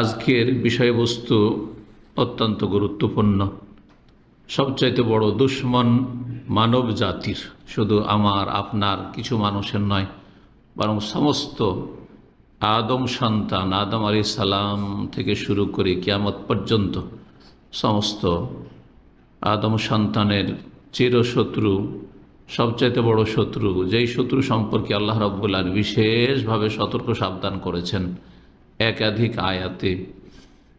আজকের বিষয়বস্তু অত্যন্ত গুরুত্বপূর্ণ। সবচাইতে বড় দুশ্মন মানব জাতির, শুধু আমার, আপনার কিছু মানুষের নয়, বরং সমস্ত আদম সন্তান, আদম আলী সালাম থেকে শুরু করে কিয়ামত পর্যন্ত সমস্ত আদম সন্তানের চিরশত্রু, সবচাইতে বড় শত্রু, যেই শত্রু সম্পর্কে আল্লাহ রব্বুল্লাহ বিশেষভাবে সতর্ক সাবধান করেছেন। একাধিক আয়াতে।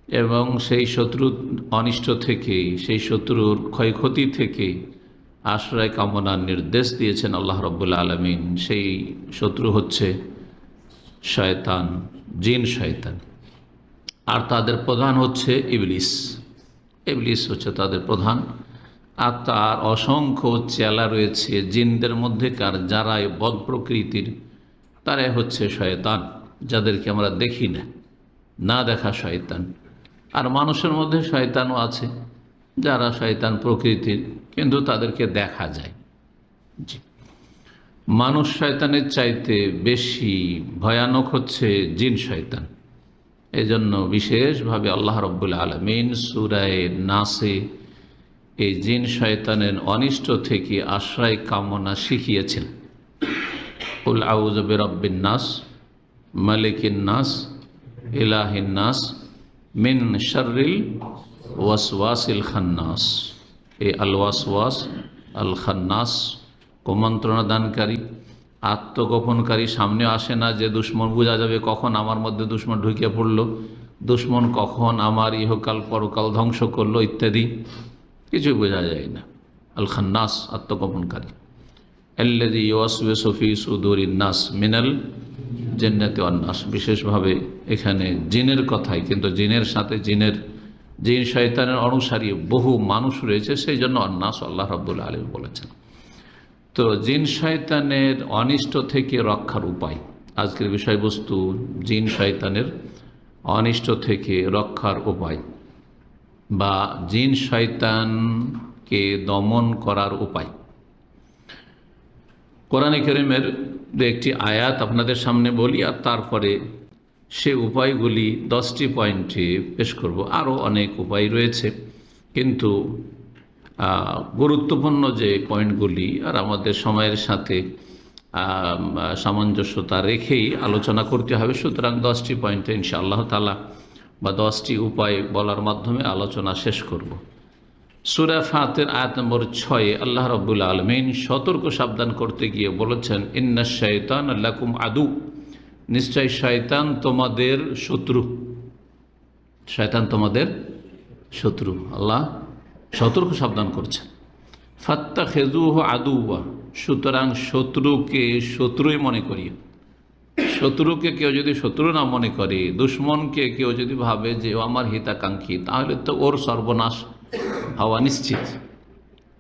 এবং সেই শত্রু অনিষ্ট থেকে, সেই শত্রুর ক্ষয়ক্ষতি থেকে আশ্রয় কামনার নির্দেশ দিয়েছেন আল্লাহ রব্বুল্লা আলমিন। সেই শত্রু হচ্ছে শয়তান, জিন শয়তান। আর তাদের প্রধান হচ্ছে ইবলিস। ইবলিস হচ্ছে তাদের প্রধান। আর তার অসংখ্য চেলা রয়েছে জিনদের মধ্যেকার, যারাই বদ প্রকৃতির, তারাই হচ্ছে শয়তান। যাদেরকে আমরা দেখি না না দেখা শয়তান। আর মানুষের মধ্যে শয়তানও আছে, যারা শয়তান প্রকৃতির, কিন্তু তাদেরকে দেখা যায়। জি। মানুষ শয়তানের চাইতে বেশি ভয়ানক হচ্ছে জিন শয়তান। এই জন্য বিশেষভাবে আল্লাহ রব্বুল আলমিন সুরায় নাসে এই জিন শয়তানের অনিষ্ট থেকে আশ্রয় কামনা শিখিয়েছেন। উল আউজবে রব্বিন নাস। মালিকিন নাস, ইলাহিন নাস, মিন শর্রিল ওয়াসওয়াসিল খান্নাস। এই আল ওয়াসওয়াস আল খান্নাস কুমন্ত্রণা দানকারী আত্মগোপনকারী সামনে আসে না যে দুশ্মন বোঝা যাবে কখন আমার মধ্যে দুশ্মন ঢুকে পড়ল, দুশ্মন কখন আমার ইহকাল পরকাল ধ্বংস করল ইত্যাদি। কিছু বোঝা যায় না। আল খান্নাস আত্মগোপনকারী। এল্লেদি ইউসবে সফি সুদুর ইন্নাস মিনাল জেন্নাতে অন্যাস, বিশেষভাবে এখানে জিনের কথাই, কিন্তু জিনের সাথে জিনের, জিন শয়তানের অনুসারী বহু মানুষ রয়েছে, সেই জন্য অন্যাস আল্লাহ রব্বুল আলম বলেছেন। তো জিন শয়তানের অনিষ্ট থেকে রক্ষার উপায়, আজকের বিষয়বস্তু জিন শয়তানের অনিষ্ট থেকে রক্ষার উপায় বা জিন শয়তানকে দমন করার উপায়। কোরআন করিমের একটি আয়াত আপনাদের সামনে বলি, আর তারপরে সে উপায়গুলি দশটি পয়েন্টে পেশ করব। আরও অনেক উপায় রয়েছে। কিন্তু গুরুত্বপূর্ণ যে পয়েন্টগুলি আর আমাদের সময়ের সাথে সামঞ্জস্যতা রেখেই আলোচনা করতে হবে, সুতরাং দশটি পয়েন্টে ইনশা আল্লাহ তালা বা দশটি উপায় বলার মাধ্যমে আলোচনা শেষ করব। সুরা ফাতের আয়াত নম্বর ছয়ে, আল্লাহ রব্বুল আলমিন সতর্ক সাবধান করতে গিয়ে বলেছেন, ইন্না শৈতান আল্লাকুম আদু। নিশ্চয় শয়তান তোমাদের শত্রু। শয়তান তোমাদের শত্রু। আল্লাহ সতর্ক সাবধান করছেন। ফাত্তা খেজুহ আদুয়া সুতরাং শত্রুকে শত্রুই মনে করি শত্রুকে কেউ যদি শত্রু না মনে করে, দুশ্মনকে কেউ যদি ভাবে যে ও আমার হিতাকাঙ্ক্ষী, তাহলে তো ওর সর্বনাশ। হওয়া নিশ্চিত,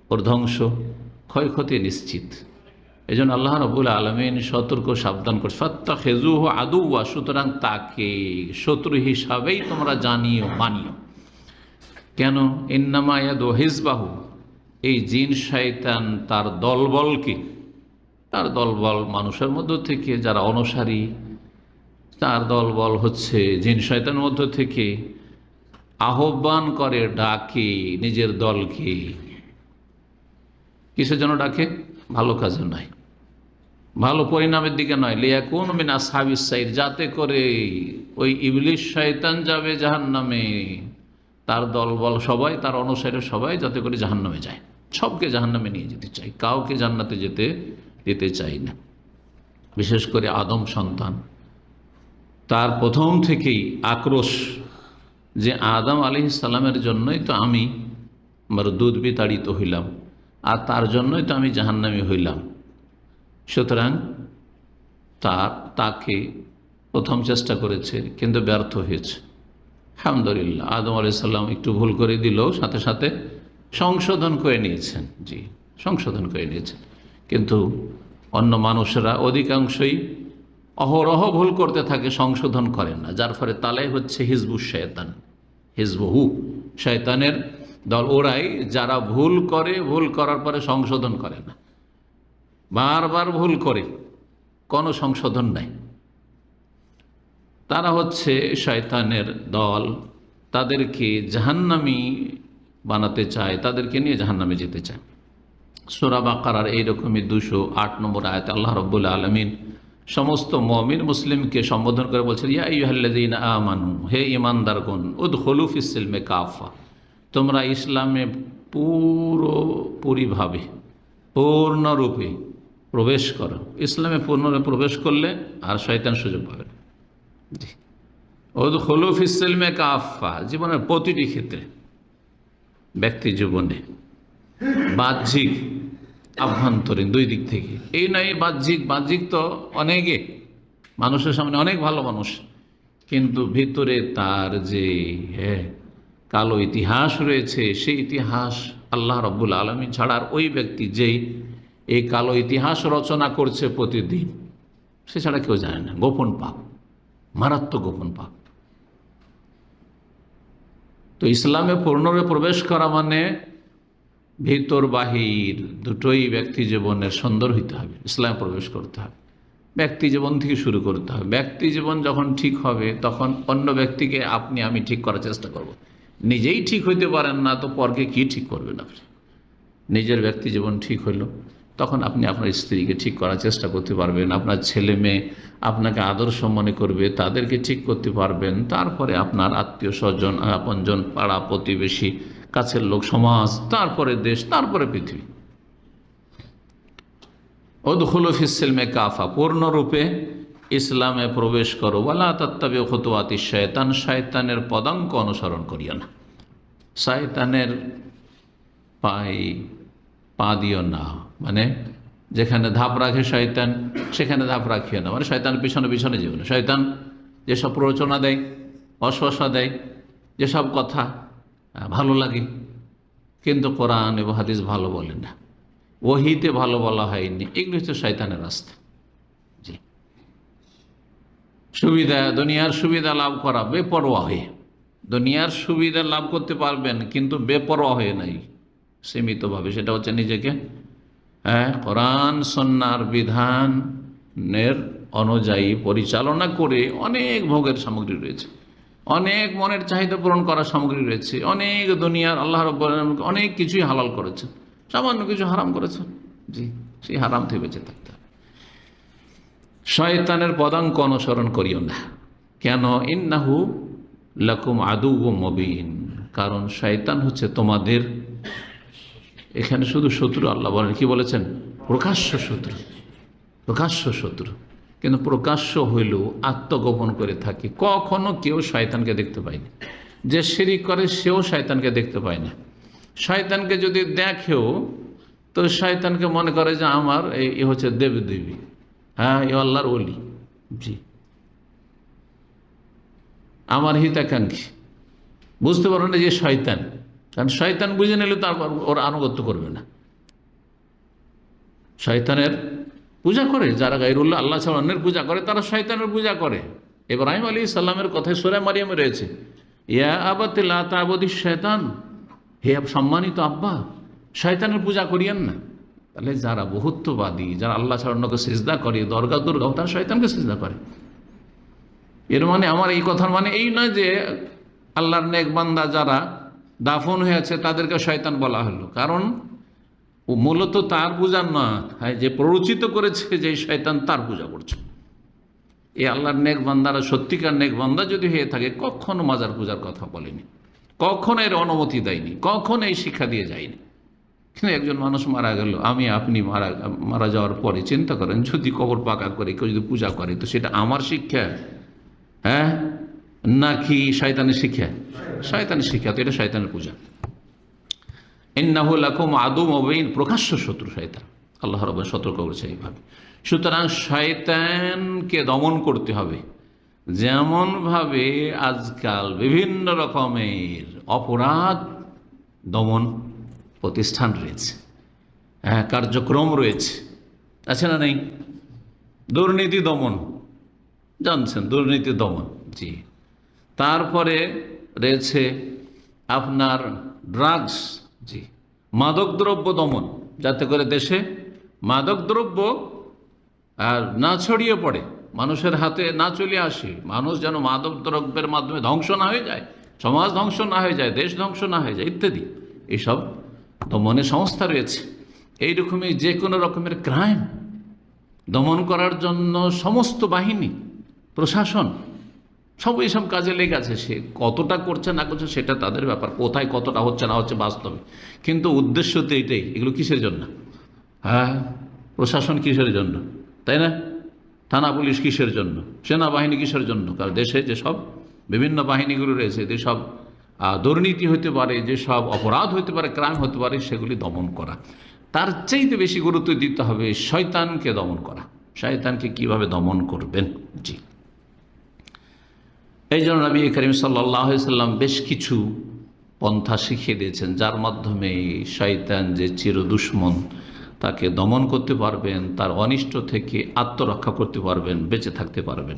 ওর ধ্বংস, ক্ষয়ক্ষতি নিশ্চিত। এই জন্য আল্লাহ রবুল আলমিন সতর্ক, সাবধান করছে। ফাত্তা খেজুহ আদুয়া সুতরাং তাকে শত্রু হিসাবেই তোমরা জানিও, মানিও। কেন? ইন্নামায়াদ ও হিজবাহু। এই জিন শয়তান তার দলবলকে, তার দলবল মানুষের মধ্য থেকে যারা অনুসারী, তার দলবল হচ্ছে জিন শয়তানের মধ্য থেকে আহ্বান করে, ডাকে নিজের দলকে। কিসের জন্য ডাকে? ভালো কাজে নয়। ভালো পরিণামের দিকে নয়। লিয়া কোন মিনা সাবিস সাইড যাতে করে ওই ইবলিশ শয়তান যাবে জাহান নামে তার দলবল সবাই, তার অনুসারে সবাই যাতে করে জাহান নামে যায়। সবকে জাহান নামে নিয়ে যেতে চাই কাউকে জান্নাতে যেতে, দিতে চাই না। বিশেষ করে আদম সন্তান। তার প্রথম থেকেই আক্রোশ যে আদম আলি সালামের জন্যই তো আমি আমার দুধ বিতাড়িত হইলাম, আর তার জন্যই তো আমি জাহান্নামি হইলাম। সুতরাং তার, তাকে প্রথম চেষ্টা করেছে, কিন্তু ব্যর্থ হয়েছে। আলহামদুলিল্লাহ, আদম আলি সাল্লাম একটু ভুল করে দিলেও সাথে সাথে সংশোধন করে নিয়েছেন। জি, সংশোধন করে নিয়েছেন। কিন্তু অন্য মানুষরা অধিকাংশই অহরহ ভুল করতে থাকে, সংশোধন করেন না। যার ফলে তালাই হচ্ছে হিজবু শয়তান। হিজবহু শয়তানের দল। ওরাই যারা ভুল করে, ভুল করার পরে সংশোধন করে না। বারবার ভুল করে, কোনো সংশোধন নাই। তারা হচ্ছে শয়তানের দল। তাদেরকে জাহান্নামি বানাতে চায়, তাদেরকে নিয়ে জাহান্নামে যেতে চায়। সোরা বাকারার এইরকমই দুশো আট নম্বর আয়তে আল্লাহ রব্বুল আলমিন সমস্ত মমিন মুসলিমকে সম্বোধন করে বলছেন ইয়া ইহাল্লাদিন আমানু হে ইমানদারগণ উদ হলুফ ইসলমে কাফা তোমরা ইসলামে পুরোপুরিভাবে পূর্ণরূপে প্রবেশ করো। ইসলামে পূর্ণরূপে প্রবেশ করলে আর শয়তান সুযোগ পাবে জি। ওদ হলুফ ইসলমে কাফা জীবনের প্রতিটি ক্ষেত্রে ব্যক্তি জীবনে বাহ্যিক আভ্যন্তরীণ, দুই দিক থেকে। এই নয়, বাহ্যিক বাহ্যিক তো অনেকে। মানুষের সামনে অনেক ভালো মানুষ, কিন্তু ভিতরে তার যে হ্যাঁ কালো ইতিহাস রয়েছে, সেই ইতিহাস আল্লাহ রব্বুল আলমী ছাড়ার ওই ব্যক্তি যেই এই কালো ইতিহাস রচনা করছে প্রতিদিন, সে ছাড়া কেউ জানে না। গোপন পাপ, মারাত্মক গোপন পাপ। তো ইসলামে পূর্ণরূপে প্রবেশ করা মানে ভিতর বাহির দুটোই ব্যক্তি জীবনের সুন্দর হইতে হবে, ইসলামে প্রবেশ করতে হবে। ব্যক্তি জীবন থেকে শুরু করতে হবে। ব্যক্তি জীবন যখন ঠিক হবে, তখন অন্য ব্যক্তিকে আপনি, আমি ঠিক করার চেষ্টা করব। নিজেই ঠিক হইতে পারেন না, তো পরকে কি ঠিক করবেন আপনি? নিজের ব্যক্তি জীবন ঠিক হইল, তখন আপনি আপনার স্ত্রীকে ঠিক করার চেষ্টা করতে পারবেন, আপনার ছেলে মেয়ে আপনাকে আদর্শ মনে করবে, তাদেরকে ঠিক করতে পারবেন, তারপরে আপনার আত্মীয় স্বজন, আপনজন পাড়া প্রতিবেশী কাছের লোক, সমাজ, তারপরে দেশ, তারপরে পৃথিবী। অদখুল ফিসেলমে কাফা, পূর্ণরূপে ইসলামে প্রবেশ করো। ওয়ালা তত্ত্বে হতুয়াতি শয়তান, শয়তানের পদাঙ্ক অনুসরণ করিও না। শয়তানের পাই পা দিও না। মানে যেখানে ধাপ রাখে শয়তান, সেখানে ধাপ রাখিও না। মানে শয়তান পিছনে পিছনে যেও না। শয়তান যেসব প্ররোচনা দেয়, অশ্বাসা দেয়, যেসব কথা ভালো লাগে। কিন্তু কোরআন এবং হাদিস ভালো বলে না। ওহিতে ভালো বলা হয়নি। এগুলো হচ্ছে শয়তানের রাস্তা। জি। সুবিধা, দুনিয়ার সুবিধা লাভ করা বেপরোয়া হয়ে। দুনিয়ার সুবিধা লাভ করতে পারবেন, কিন্তু বেপরোয়া হয়ে নাই, সীমিতভাবে। সেটা হচ্ছে নিজেকে হ্যাঁ কোরআন সন্ন্যার বিধানের অনুযায়ী পরিচালনা করে অনেক ভোগের সামগ্রী রয়েছে। অনেক মনের চাহিদা পূরণ করার সামগ্রী রয়েছে। অনেক দুনিয়ার আল্লাহ আলামিন অনেক কিছুই হালাল করেছেন। সামান্য কিছু হারাম করেছেন। জি, সেই হারাম থেকে বেঁচে থাকতে হবে। শয়তানের পদাঙ্ক অনুসরণ করিও না। কেন? ইন্নাহু লাকুম আদু ও মবিন। কারণ শয়তান হচ্ছে তোমাদের এখানে শুধু শত্রু, আল্লাহ বলেন, কি বলেছেন? প্রকাশ্য শত্রু। প্রকাশ্য শত্রু। কিন্তু প্রকাশ্য হইলেও আত্মগোপন করে থাকে। কখনো কেউ শয়তানকে দেখতে পায়নি যে শিরিক করে, সেও শয়তানকে দেখতে পায় না। শয়তানকে যদি দেখেও, তো শয়তানকে মনে করে যে আমার এ হচ্ছে দেবদেবী। হ্যাঁ এ আল্লাহর অলি জি। আমার হিতাকাঙ্ক্ষী। বুঝতে পারো না যে শয়তান। কারণ শয়তান বুঝে নিলে তারপর ওর আনুগত্য করবে না। শয়তানের পূজা করে, যারা গাইরুল্লাহ আল্লাহ ছাড়া অন্যের পূজা করে, তারা শয়তানের পূজা করে। ইব্রাহিম আলী সাল্লামের কথায় সোরা মারিয়ামে রয়েছে। ইয়া আবাতে লাবদি শয়তান হে সম্মানিত আব্বা, শয়তানের পূজা করিয়েন না। তাহলে যারা বহুত্ববাদী, যারা আল্লাহ ছাড়া অন্যকে সিজদা করে, দরগা দুর্গা, তারা শয়তানকে সিজদা করে। এর মানে আমার এই কথার মানে এই নয় যে আল্লাহর নেক বান্দা যারা দাফন হয়েছে তাদেরকে শয়তান বলা হলো। কারণ ও মূলত তার পূজা না হ্যাঁ যে প্ররোচিত করেছে যে শয়তান তার পূজা করছে। এই আল্লাহর নেক বান্দারা, সত্যিকার নেক বান্দা যদি হয়ে থাকে, কখনো মাজার পূজার কথা বলেনি। কখনো এর অনুমতি দেয়নি, কখনো এই শিক্ষা দিয়ে যায়নি। কিন্তু একজন মানুষ মারা গেল, আমি, আপনি মারা মারা যাওয়ার পরে চিন্তা করেন, যদি কবর পাকা করে, কেউ যদি পূজা করে, তো সেটা আমার শিক্ষা হ্যাঁ? নাকি শয়তানের শিক্ষা? শয়তানের শিক্ষা, তো এটা শয়তানের পূজা। ইন্নাহুল আকুম আদম অবৈন প্রকাশ্য শত্রু শয়তান। আল্লাহ রব সতর্ক করেছে এইভাবে। সুতরাং শয়তানকে দমন করতে হবে। যেমনভাবে আজকাল বিভিন্ন রকমের অপরাধ দমন প্রতিষ্ঠান রয়েছে। হ্যাঁ কার্যক্রম রয়েছে। আছে না নেই? দুর্নীতি দমন। জানছেন, দুর্নীতি দমন। জি। তারপরে রয়েছে আপনার ড্রাগস জি। মাদকদ্রব্য দমন, যাতে করে দেশে মাদকদ্রব্য আর না ছড়িয়ে পড়ে, মানুষের হাতে না চলে আসে, মানুষ যেন মাদক দ্রব্যের মাধ্যমে ধ্বংস না হয়ে যায়, সমাজ ধ্বংস না হয়ে যায়, দেশ ধ্বংস না হয়ে যায়, ইত্যাদি। এইসব দমনের সংস্থা রয়েছে। এইরকমই যে কোনো রকমের ক্রাইম দমন করার জন্য সমস্ত বাহিনী, প্রশাসন সব এইসব কাজে লেগে আছে সে কতটা করছে না করছে সেটা তাদের ব্যাপার। কোথায় কতটা হচ্ছে না হচ্ছে বাস্তবে। কিন্তু উদ্দেশ্য তো এইটাই এগুলো কিসের জন্য? হ্যাঁ প্রশাসন কিসের জন্য? তাই না? থানা পুলিশ কিসের জন্য? সেনাবাহিনী কিসের জন্য? কারণ দেশে যেসব বিভিন্ন বাহিনীগুলো রয়েছে যেসব দুর্নীতি হতে পারে যেসব অপরাধ হতে পারে, ক্রাইম হতে পারে, সেগুলি দমন করা। তার চাইতে বেশি গুরুত্ব দিতে হবে শয়তানকে দমন করা। শয়তানকে কীভাবে দমন করবেন? জি। এই জন্য নবী করিম সাল্লাহ সাল্লাম বেশ কিছু পন্থা শিখিয়ে দিয়েছেন, যার মাধ্যমে শয়তান যে চির দুশ্মন তাকে দমন করতে পারবেন, তার অনিষ্ট থেকে আত্মরক্ষা করতে পারবেন, বেঁচে থাকতে পারবেন।